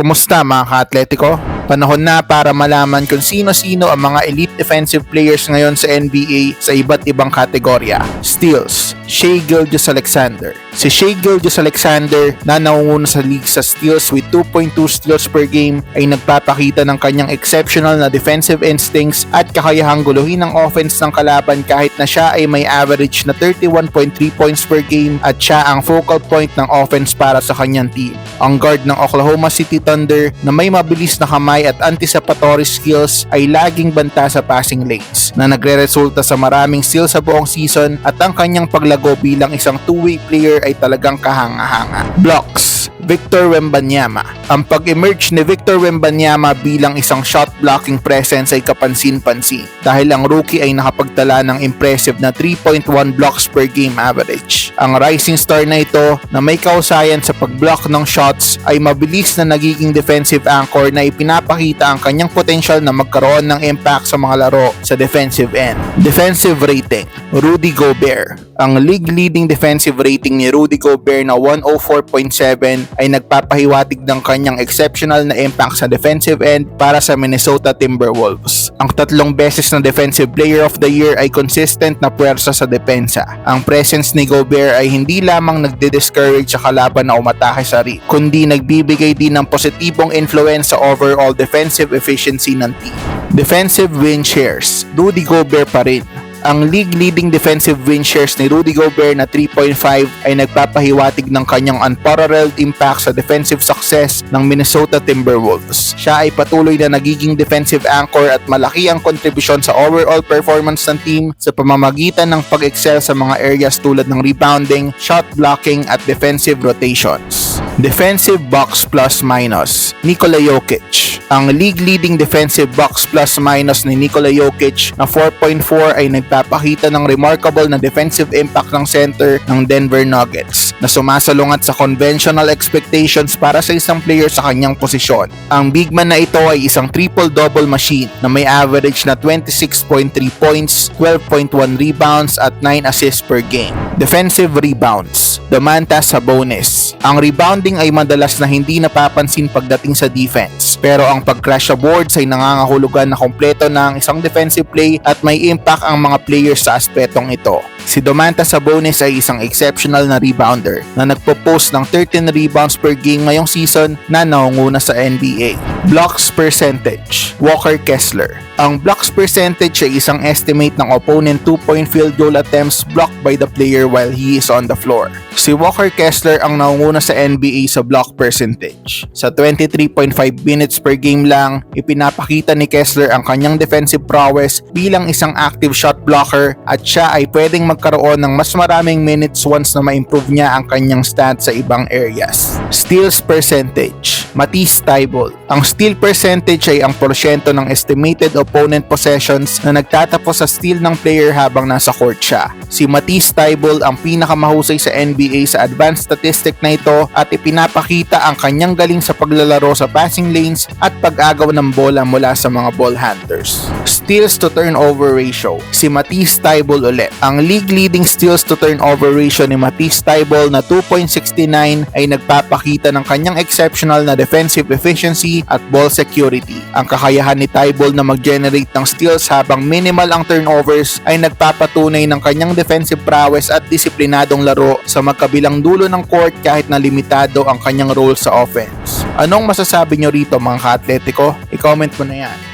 Kumusta mga ka-atletiko? Panahon na para malaman kung sino-sino ang mga elite defensive players ngayon sa NBA sa iba't ibang kategorya. Steals, Shea Gilgeous Alexander. Si Shea Gilgeous Alexander na naunguna sa league sa steals with 2.2 steals per game ay nagpapakita ng kanyang exceptional na defensive instincts at kakayahang guluhin ang offense ng kalaban kahit na siya ay may average na 31.3 points per game at siya ang focal point ng offense para sa kanyang team. Ang guard ng Oklahoma City Thunder na may mabilis na kamay at anticipatory skills ay laging banta sa passing lanes na nagre-resulta sa maraming steals sa buong season at ang kanyang paglago bilang isang two-way player ay talagang kahanga-hanga. Blocks Victor Wembanyama. Ang pag-emerge ni Victor Wembanyama bilang isang shot blocking presence ay kapansin-pansin dahil ang rookie ay nakapagtala ng impressive na 3.1 blocks per game average. Ang rising star na ito na may kausayan sa pag-block ng shots ay mabilis na nagiging defensive anchor na ipinapakita ang kanyang potential na magkaroon ng impact sa mga laro sa defensive end. Defensive rating, Rudy Gobert. Ang league-leading defensive rating ni Rudy Gobert na 104.7 ay nagpapahiwatig ng kanyang exceptional na impact sa defensive end para sa Minnesota Timberwolves. Ang tatlong beses na Defensive Player of the Year ay consistent na puwersa sa depensa. Ang presence ni Gobert ay hindi lamang nagde-discourage sa kalaban na umatake sa rim, kundi nagbibigay din ng positibong influence sa overall defensive efficiency ng team. Defensive win shares, Rudy Gobert pa rin ang league-leading defensive win shares ni Rudy Gobert na 3.5 ay nagpapahiwatig ng kanyang unparalleled impact sa defensive success ng Minnesota Timberwolves. Siya ay patuloy na nagiging defensive anchor at malaki ang kontribusyon sa overall performance ng team sa pamamagitan ng pag-excel sa mga areas tulad ng rebounding, shot blocking at defensive rotations. Defensive box plus minus Nikola Jokic Ang league-leading defensive box plus minus ni Nikola Jokic na 4.4 ay nagpapakita ng remarkable na defensive impact ng center ng Denver Nuggets na sumasalungat sa conventional expectations para sa isang player sa kanyang posisyon. Ang big man na ito ay isang triple-double machine na may average na 26.3 points, 12.1 rebounds at 9 assists per game. Defensive rebounds Domantas Sabonis Ang rebounding ay madalas na hindi napapansin pagdating sa defense pero ang pag-crash sa boards ay nangangahulugan na kompleto ng isang defensive play at may impact ang mga players sa aspetong ito. Si Domantas Sabonis ay isang exceptional na rebounder na nagpo-post ng 13 rebounds per game ngayong season na naunguna sa NBA. Blocks percentage, Walker Kessler. Ang blocks percentage ay isang estimate ng opponent 2-point field goal attempts blocked by the player while he is on the floor. Si Walker Kessler ang naunguna sa NBA sa block percentage. Sa 23.5 minutes per game lang, ipinapakita ni Kessler ang kanyang defensive prowess bilang isang active shot blocker at siya ay pwedeng magkaroon ng mas maraming minutes once na ma-improve niya ang kanyang stats sa ibang areas. Steals percentage, Matisse Tybalt. Ang steal percentage ay ang porsyento ng estimated opponent possessions na nagtatapos sa steal ng player habang nasa court siya. Si Matisse Tybalt ang pinakamahusay sa NBA sa advanced statistic na ito at ipinapakita ang kanyang galing sa paglalaro sa passing lanes at pag-agaw ng bola mula sa mga ball handlers. Steals to turnover ratio. Si Matisse Tybalt ulit. Ang league leading steals to turnover ratio ni Matisse Tybalt na 2.69 ay nagpapakita ng kanyang exceptional na defensive efficiency at ball security. Ang kakayahan ni Tybalt na mag-generate ng steals habang minimal ang turnovers ay nagpapatunay ng kanyang defensive prowess at disiplinadong laro sa magkabilang dulo ng court kahit na limitado ang kanyang role sa offense. Anong masasabi nyo rito mga ka-atletiko? I-comment mo na yan.